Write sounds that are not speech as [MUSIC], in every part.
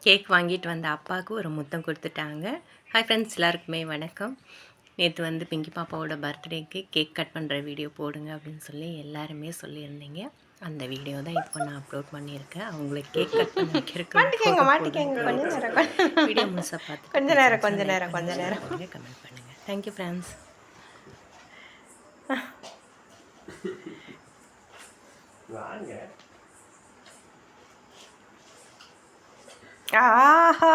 Cake வாங்கிட்டு வந்த அப்பாவுக்கு ஒரு முத்தம் கொடுத்துட்டாங்க. ஹாய் ஃப்ரெண்ட்ஸ் எல்லாருக்குமே வணக்கம். நேற்று வந்து பிங்கி பாப்பாவோட பர்த்டேக்கு கேக் கட் பண்ணுற வீடியோ போடுங்க அப்படின்னு சொல்லி எல்லாருமே சொல்லியிருந்தீங்க. அந்த வீடியோ தான் இப்போ நான் அப்லோட் பண்ணியிருக்கேன். அவங்களுக்கு கேக் கட் பண்ண மாட்டிக்கங்க மாட்டிக்கங்க கொஞ்ச நேரம் கொஞ்ச- வீடியோ முழுசாக பார்த்து கொஞ்ச நேரம் கொஞ்ச நேரம் கொஞ்ச நேரம். கமெண்ட் பண்ணுங்கள் தேங்க்யூ ஃப்ரெண்ட்ஸ் வாங்க. ஆஹா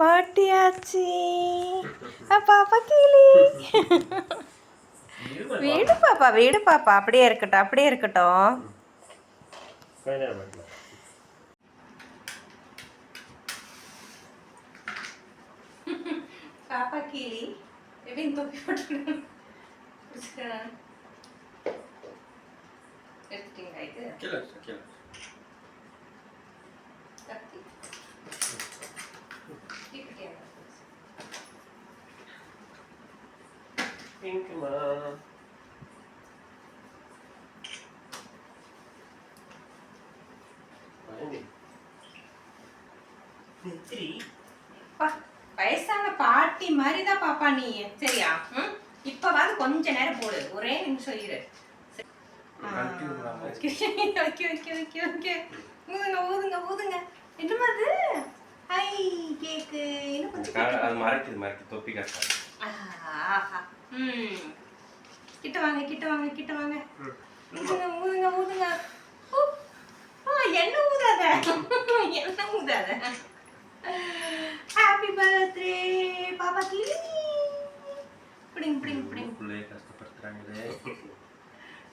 மாட்டியாச்சு. பாப்பா கிளி. வீடு பாப்பா வீடு பாப்பா. அப்படியே இருக்கட்டும் அப்படியே இருக்கட்டும். பாப்பா கிளி. எப்படி தொப்பி போட்டு எடுத்துட்டீங்களா இது கீழே கீழே கத்தி தீப்பெட்டியா? வாங்கி. நெத்திரி வயசான பாட்டி மாதிரி தான் பாப்பா நீ சரியா? ம்? இப்பவாது கொஞ்ச நேரம் போடு. ஒரே நிமிஷம் இரு. ஓகே ஓகே ஓகே ஓகே ஊதுங்க ஊதுங்க ஊதுங்க. என்னமா அது? Hi cake. இன்னும் கொஞ்சம் அது மறைக்குது மறைக்குது. தொப்பி கிட்ட வாங்க கிட்ட வாங்க கிட்ட வாங்க. ஊதுங்க ஊதுங்க ஊதுங்க. என்ன ஊதாத? என்ன ஊதாத? ஹாப்பி பர்த்டே பாப்பா கிளி. பிடிங் பிடிங் பிடிங். பிள்ளைய கஷ்டப்படுத்துறாங்களே.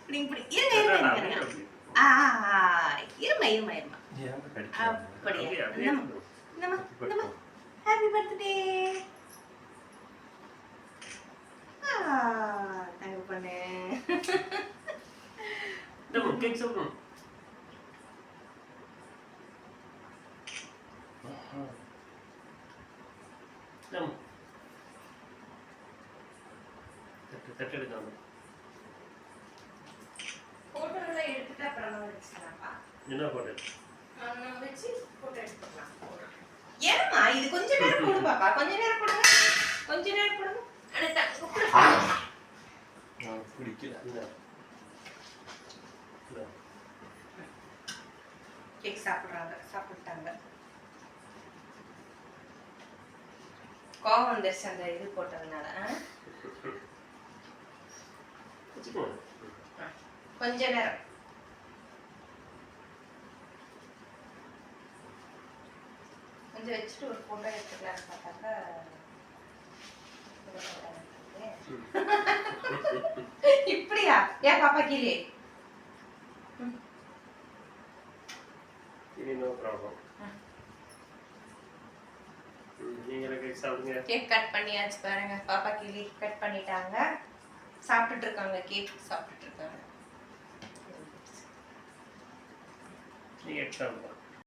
Bidding bidding. இருங்க இருங்க ஆ இருமா இருமா இருமா. அப்படியா? இந்தம்மா இந்தம்மா ஹாப்பி பர்த்டே தங்க பண்ணு கேக் சாப்பிடணும் தட்டு தட்டு எடுக்காம என்ன போட்டு இது கொஞ்ச நேரம் [LAUGHS] போடு பாப்பா கொஞ்ச நேரம் போடுங்க. கொஞ்ச நேரம் போடுங்க. அட, த- கேக் சாப்பிடுறாங்க சாப்பிட்டாங்க. கோவம் வந்துருச்சு அந்த இது போட்டதுனால. கொஞ்ச நேரம். கொஞ்சம் வச்சுட்டு ஒரு போட்டோ எடுத்துக்கலாம்னு பார்த்தாக்கா. [LAUGHS] இப்படியா? ஏன் பாப்பா கீழே? இனி நோ ப்ராப்ளம் கேக் கட் பண்ணியாச்சு பாருங்க. பாப்பா கிளி கட் பண்ணிட்டாங்க. சாப்பிட்டுட்டு இருக்காங்க கேக் சாப்பிட்டுட்டு இருக்காங்க